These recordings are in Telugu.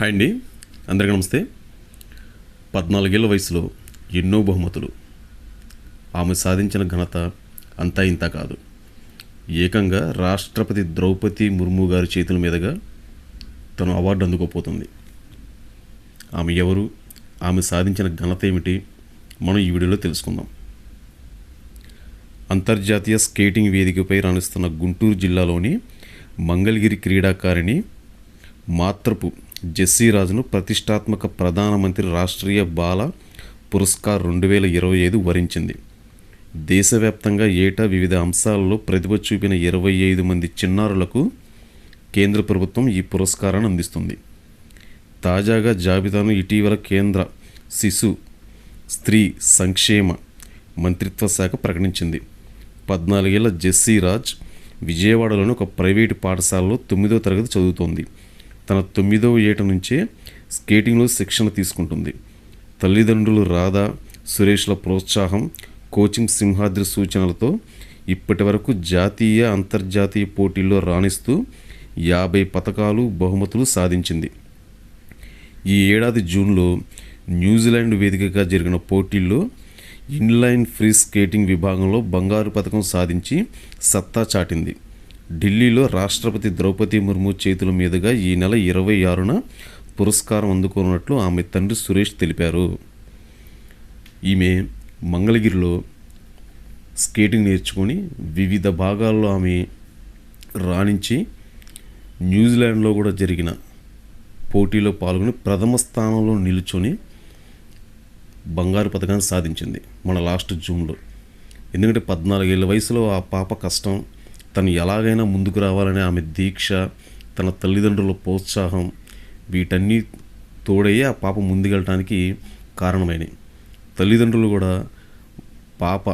హాయ్ అండి. అందరికీ నమస్తే. పద్నాలుగేళ్ళ వయసులో ఎన్నో బహుమతులు. ఆమె సాధించిన ఘనత అంతా ఇంత కాదు. ఏకంగా రాష్ట్రపతి ద్రౌపది ముర్ము గారి చేతుల మీదుగా తను అవార్డు అందుకోపోతుంది ఆమె ఎవరు? ఆమె సాధించిన ఘనత ఏమిటి? మనం ఈ వీడియోలో తెలుసుకుందాం. అంతర్జాతీయ స్కేటింగ్ వేదికపై రాణిస్తున్న గుంటూరు జిల్లాలోని మంగళగిరి క్రీడాకారిణి మాత్రపు జెస్సీరాజును ప్రతిష్టాత్మక ప్రధానమంత్రి రాష్ట్రీయ బాల పురస్కార్ రెండు వేల ఇరవై ఐదు వరించింది. దేశవ్యాప్తంగా ఏటా వివిధ అంశాలలో ప్రతిభ చూపిన ఇరవై ఐదు మంది చిన్నారులకు కేంద్ర ప్రభుత్వం ఈ పురస్కారాన్ని అందిస్తుంది. తాజాగా జాబితాను ఇటీవల కేంద్ర శిశు స్త్రీ సంక్షేమ మంత్రిత్వ శాఖ ప్రకటించింది. పద్నాలుగేళ్ళ జెస్సీ రాజ్ విజయవాడలోని ఒక ప్రైవేటు పాఠశాలలో తొమ్మిదో తరగతి చదువుతోంది. తన తొమ్మిదవ ఏట నుంచే స్కేటింగ్లో శిక్షణ తీసుకుంటుంది. తల్లిదండ్రులు రాధా సురేష్ల ప్రోత్సాహం కోచింగ్ సింహాద్రి సూచనలతో ఇప్పటి వరకు జాతీయ అంతర్జాతీయ పోటీల్లో రాణిస్తూ యాభై పథకాలు బహుమతులు సాధించింది. ఈ ఏడాది జూన్లో న్యూజిలాండ్ వేదికగా జరిగిన పోటీల్లో ఇన్లైన్ ఫ్రీ స్కేటింగ్ విభాగంలో బంగారు పథకం సాధించి సత్తా చాటింది. ఢిల్లీలో రాష్ట్రపతి ద్రౌపది ముర్ము చేతుల మీదుగా ఈ నెల ఇరవై ఆరున పురస్కారం అందుకోనున్నట్లు ఆమె తండ్రి సురేష్ తెలిపారు. ఈమె మంగళగిరిలో స్కేటింగ్ నేర్చుకొని వివిధ భాగాల్లో ఆమె రాణించి న్యూజిలాండ్లో కూడా జరిగిన పోటీలో పాల్గొని ప్రథమ స్థానంలో నిలుచొని బంగారు పథకాన్ని సాధించింది. మన లాస్ట్ జూన్లో. ఎందుకంటే పద్నాలుగేళ్ళ వయసులో ఆ పాప కష్టం తను ఎలాగైనా ముందుకు రావాలనే ఆమె దీక్ష తన తల్లిదండ్రుల ప్రోత్సాహం వీటన్నీ తోడయ్యి ఆ పాప ముందుకెళ్ళటానికి కారణమైనవి తల్లిదండ్రులు కూడా పాప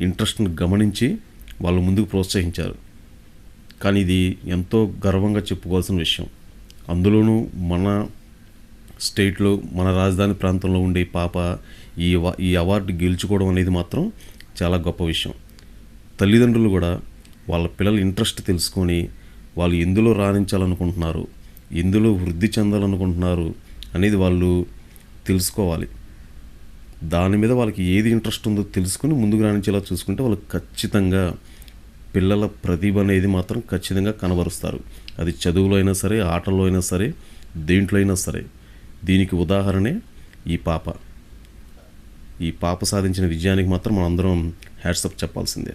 ఇంట్రెస్ట్ని గమనించి వాళ్ళు ముందుకు ప్రోత్సహించారు. కానీ ఇది ఎంతో గర్వంగా చెప్పుకోవాల్సిన విషయం. అందులోనూ మన స్టేట్లో మన రాజధాని ప్రాంతంలో ఉండే పాప ఈ ఈ అవార్డు గెలుచుకోవడం అనేది మాత్రం చాలా గొప్ప విషయం. తల్లిదండ్రులు కూడా వాళ్ళ పిల్లల ఇంట్రెస్ట్ తెలుసుకొని వాళ్ళు ఎందులో రాణించాలనుకుంటున్నారు ఎందులో వృద్ధి చెందాలనుకుంటున్నారు అనేది వాళ్ళు తెలుసుకోవాలి. దాని మీద వాళ్ళకి ఏది ఇంట్రెస్ట్ ఉందో తెలుసుకుని ముందుకు రాణించేలా చూసుకుంటే వాళ్ళు ఖచ్చితంగా పిల్లల ప్రతిభ అనేది మాత్రం ఖచ్చితంగా కనబరుస్తారు. అది చదువులో అయినా సరే ఆటల్లో అయినా సరే దేంట్లో అయినా సరే. దీనికి ఉదాహరణే ఈ పాప. ఈ పాప సాధించిన విజయానికి మాత్రం మనందరం హ్యాట్సప్ చెప్పాల్సిందే.